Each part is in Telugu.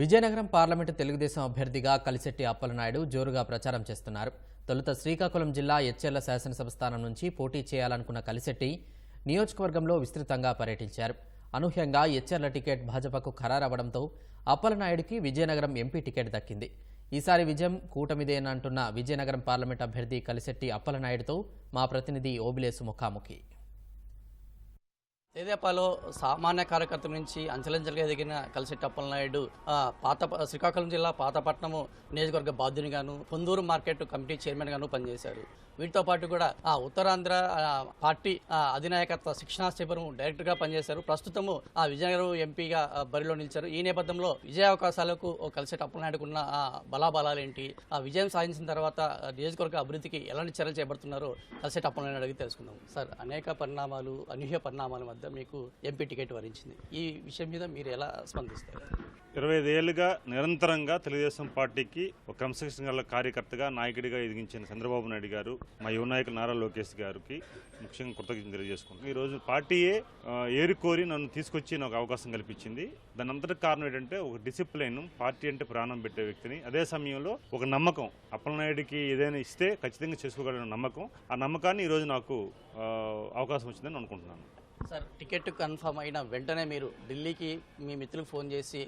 విజయనగరం పార్లమెంటు తెలుగుదేశం అభ్యర్థిగా కలిశెట్టి అప్పలనాయుడు జోరుగా ప్రచారం చేస్తున్నారు. తొలుత శ్రీకాకుళం జిల్లా ఎచ్చెర్ల శాసనసభ స్థానం నుంచి పోటీ చేయాలనుకున్న కలిశెట్టి నియోజకవర్గంలో విస్తృతంగా పర్యటించారు. అనూహ్యంగా ఎచ్చెర్ల టికెట్ భాజపాకు ఖరారవడంతో అప్పలనాయుడికి విజయనగరం ఎంపీ టికెట్ దక్కింది. ఈసారి విజయం కూటమిదేనంటున్న విజయనగరం పార్లమెంట్ అభ్యర్థి కలిశెట్టి అప్పలనాయుడుతో మా ప్రతినిధి ఓబిలేసు ముఖాముఖి. తేదేపాలో సామాన్య కార్యకర్త నుంచి అంచెలంచెలుగా ఎదిగిన కలిసిట్టి అప్పలనాయుడు పాత శ్రీకాకుళం జిల్లా పాతపట్నము నియోజకవర్గ బాధ్యునిగాను పొందూరు మార్కెట్ కమిటీ చైర్మన్ గాను పనిచేశారు వీటితో పాటు కూడా ఆ ఉత్తరాంధ్ర పార్టీ అధినాయకత్వ శిక్షణా శిబిరం డైరెక్టర్గా పనిచేశారు. ప్రస్తుతము ఆ విజయనగరం ఎంపీగా బరిలో నిలిచారు. ఈ నేపథ్యంలో విజయ అవకాశాలకు ఓ కలిసిట్టి బలాబలాలు ఏంటి ఆ విజయం సాధించిన తర్వాత నియోజకవర్గ అభివృద్ధికి ఎలాంటి చర్యలు చేపడుతున్నారో కలిసిట్టి అప్పలనాయుడు అడిగి తెలుసుకుందాం. సార్ అనేక పరిణామాలు అనూహ్య పరిణామాల మధ్య మీకు ఎంపీ టికెట్ వరించింది. ఈ విషయం మీద మీరు ఎలా స్పందిస్తారు? ఇరవై ఐదేళ్ళుగా నిరంతరంగా తెలుగుదేశం పార్టీకి ఒక క్రమశిక్షణ గల కార్యకర్తగా నాయకుడిగా ఎదిగించిన చంద్రబాబు నాయుడు గారు మా యువ నాయకులు నారా లోకేష్ గారికి ముఖ్యంగా కృతజ్ఞతలు తెలియజేసుకుంటున్నాను ఈరోజు పార్టీయే ఏరుకోరి నన్ను తీసుకొచ్చి నాకు అవకాశం కల్పించింది. దాని అంతటి కారణం ఏంటంటే ఒక డిసిప్లైన్ పార్టీ అంటే ప్రాణం పెట్టే వ్యక్తిని. అదే సమయంలో ఒక నమ్మకం అప్పలనాయుడికి ఏదైనా ఇస్తే ఖచ్చితంగా చేసుకోగలిగిన నమ్మకం. ఆ నమ్మకాన్ని ఈరోజు నాకు అవకాశం వచ్చిందని అనుకుంటున్నాను. సార్ టికెట్ కన్ఫర్మ్ అయిన వెంటనే మీరు ఢిల్లీకి మీ మిత్రులకు ఫోన్ చేసి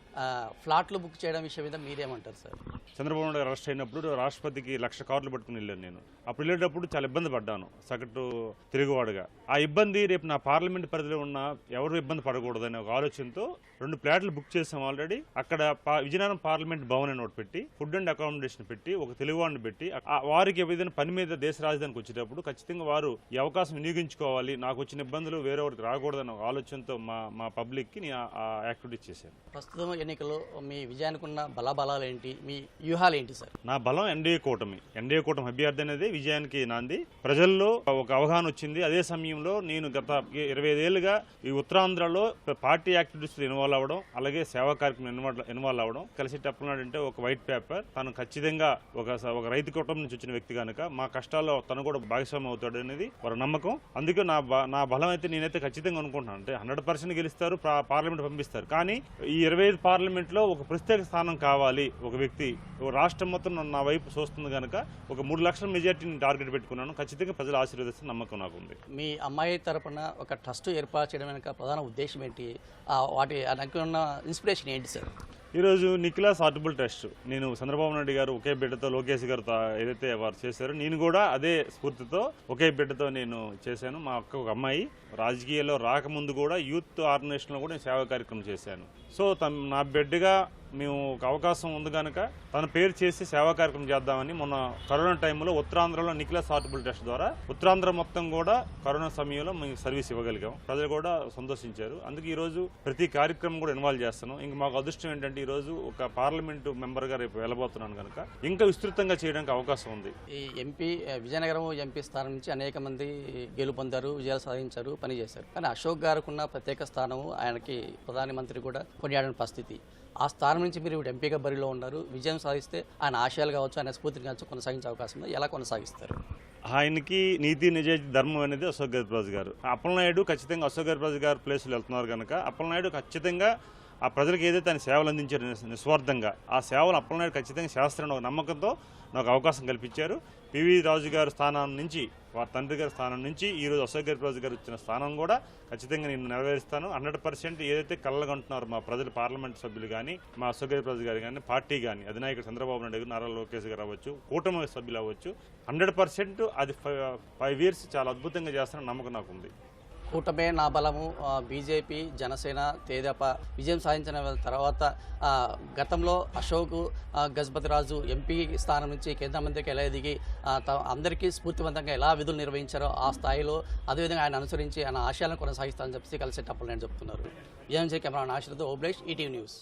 ఫ్లాట్లు బుక్ చేయడం విషయం మీద మీరేమంటారు సార్? చంద్రబాబు నాయుడు అరెస్ట్ అయినప్పుడు రాష్ట్రపతికి లక్ష కార్లు పట్టుకుని వెళ్ళాను నేను. అప్పుడు వెళ్ళేటప్పుడు చాలా ఇబ్బంది పడ్డాను సగటు తిరుగువాడుగా. ఆ ఇబ్బంది రేపు నా పార్లమెంట్ పరిధిలో ఉన్న ఎవరు ఇబ్బంది పడకూడదనే ఒక ఆలోచనతో రెండు ప్లాట్లు బుక్ చేసాం ఆల్రెడీ. అక్కడ పా- విజయనగరం పార్లమెంట్ భవన్ అని ఒకటి పెట్టి ఫుడ్ అండ్ అకామిడేషన్ పెట్టి ఒక తెలుగువాడిని పెట్టి ఆ- వారికి ఏదైనా పని మీద దేశ రాజధానికి వచ్చేటప్పుడు ఖచ్చితంగా వారు ఈ అవకాశం వినియోగించుకోవాలి నాకు వచ్చిన ఇబ్బందులు వేరెవరికి రాకూడదనే ఒక ఆలోచనతో మా మా పబ్లిక్కి నేను ఆ- యాక్టివిటీస్ చేశాను. ప్రస్తుతం ఎన్నికల్లో మీ విజయానికి ఉన్న బలాబలాలు ఏంటి? మీ వ్యూహాలు ఏంటి సార్? నా బలం ఎన్డీఏ కూటమి. ఎన్డీఏ కూటమి అభ్యర్థి అనేది విజయానికి నాంది. ప్రజల్లో ఒక అవగాహన వచ్చింది. అదే సమయంలో నేను గత ఇరవై ఐదేళ్ళుగా ఈ ఉత్తరాంధ్రలో పార్టీ యాక్టివిటీస్లో ఇన్వాల్వ్ అవ్వడం అలాగే సేవా కార్యక్రమం ఇన్వాల్వ్ ఇన్వాల్వ్ అవ్వడం. కలిసి చెప్పనాడు అంటే ఒక వైట్ పేపర్. తను ఖచ్చితంగా ఒక స- ఒక రైతు కుటుంబం నుంచి వచ్చిన వ్యక్తి కనుక మా కష్టాల్లో తను కూడా భాగస్వామి అవుతాడు అనేది వారి నమ్మకం. అందుకే నా బ- నా బలం అయితే నేనైతే ఖచ్చితంగా అనుకుంటున్నాను. అంటే హండ్రెడ్ పర్సెంట్ గెలుస్తారు పా- పార్లమెంట్ పంపిస్తారు. కానీ ఈ ఇరవై ఐదు పార్లమెంట్లో ఒక ప్రత్యేక స్థానం కావాలి ఒక వ్యక్తి. రాష్ట్రం మొత్తం నా వైపు చూస్తుంది కనుక ఒక మూడు లక్షల మెజార్టీని టార్గెట్ పెట్టుకున్నాను. ఖచ్చితంగా ప్రజలు ఆశీర్వదిస్తే నమ్మకం నాకు ఉంది. మీ అమ్మాయి తరపున ఒక ట్రస్ట్ ఏర్పాటు చేయడం వెనుక ప్రధాన ఉద్దేశం ఏంటి? వాటి ఉన్న ఇన్స్పిరేషన్ ఏంటి సార్? ఈరోజు నిఖిలాస్ ఆర్టిబుల్ టెస్ట్ నేను చంద్రబాబు నాయుడు గారు ఒకే బిడ్డతో లోకేష్ గారితో ఏదైతే వారు చేశారో నేను కూడా అదే స్ఫూర్తితో ఒకే బిడ్డతో నేను చేశాను. మా అక్క ఒక అమ్మాయి. రాజకీయాల్లో రాకముందు కూడా యూత్ ఆర్గనైజేషన్లో కూడా నేను సేవా కార్యక్రమం చేశాను. సో తన నా బిడ్డగా మేము ఒక అవకాశం ఉంది కనుక తన పేరు చేసి సేవా కార్యక్రమం చేద్దామని మొన్న కరోనా టైంలో ఉత్తరాంధ్రలో నిఖిలాస్ హార్టబుల్ టెస్ట్ ద్వారా ఉత్తరాంధ్ర మొత్తం కూడా కరోనా సమయంలో మేము సర్వీస్ ఇవ్వగలిగాం. ప్రజలు కూడా సంతోషించారు. అందుకే ఈరోజు ప్రతి కార్యక్రమం కూడా ఇన్వాల్వ్ చేస్తున్నాం. ఇంకా మాకు అదృష్టం ఏంటంటే ఈరోజు ఒక పార్లమెంటు మెంబర్గా రేపు వెళ్ళబోతున్నాను కనుక ఇంకా విస్తృతంగా చేయడానికి అవకాశం ఉంది. ఈ ఎంపీ విజయనగరం ఎంపీ స్థానం నుంచి అనేక మంది గెలుపొందారు విజయాలు సాధించారు పనిచేశారు. కానీ అశోక్ గారికి ఉన్న ప్రత్యేక స్థానం ఆయనకి ప్రధానమంత్రి కూడా కొనియాడిన పరిస్థితి. ఆ స్థానం నుంచి మీరు ఇప్పుడు ఎంపీగా బరిలో ఉన్నారు. విజయం సాధిస్తే ఆయన ఆశయాలు కావచ్చు ఆయన స్ఫూర్తిని కావచ్చు కొనసాగించే అవకాశం ఉంది? ఎలా కొనసాగిస్తారు? ఆయనకి నీతి నిజాయితీ ధర్మం అనేది అశోక్ గజరాజు గారు. అప్పలనాయుడు ఖచ్చితంగా అశోక్ గజరాజు గారు ప్లేస్లో వెళ్తున్నారు కనుక అప్పలనాయుడు ఖచ్చితంగా ఆ ప్రజలకు ఏదైతే ఆయన సేవలు అందించారు నిస్వార్థంగా ఆ సేవలు అప్పలనాయుడు ఖచ్చితంగా శాస్త్రం ఒక నమ్మకంతో నాకు అవకాశం కల్పించారు. పివి రాజు గారి స్థానం నుంచి వారి తండ్రి గారి స్థానం నుంచి ఈరోజు అశోక్ గజరాజు గారు ఇచ్చిన స్థానం కూడా ఖచ్చితంగా నేను నెరవేరుస్తాను. హండ్రెడ్ పర్సెంట్ ఏదైతే కళ్ళగంటున్నారు మా ప్రజలు పార్లమెంట్ సభ్యులు కానీ మా అశోక్ గజరాజు గారు కానీ పార్టీ కానీ అధినాయకుడు చంద్రబాబు నాయుడు గారు నారా లోకేష్ గారు అవ్వచ్చు కూటమి సభ్యులు అవ్వచ్చు హండ్రెడ్ పర్సెంట్ అది ఫైవ్ ఇయర్స్ చాలా అద్భుతంగా చేస్తానని నమ్మకం నాకు ఉంది కూటమే నా బలము బీజేపీ జనసేన తేదప విజయం సాధించిన తర్వాత గతంలో అశోక్ గజపతిరాజు గజపతి రాజు ఎంపీ స్థానం నుంచి కేంద్ర మంత్రికి ఎలా ఎదిగి అందరికీ స్ఫూర్తివంతంగా ఎలా విధులు నిర్వహించారో ఆ స్థాయిలో అదేవిధంగా ఆయన అనుసరించి ఆయన ఆశయాలను కొనసాగిస్తానని చెప్పేసి కలిసేటప్పుడు నేను చెప్తున్నారు. విజయం కెమెరా ఆశ్రతో ఓబ్లేష్ ఈటీవీ న్యూస్.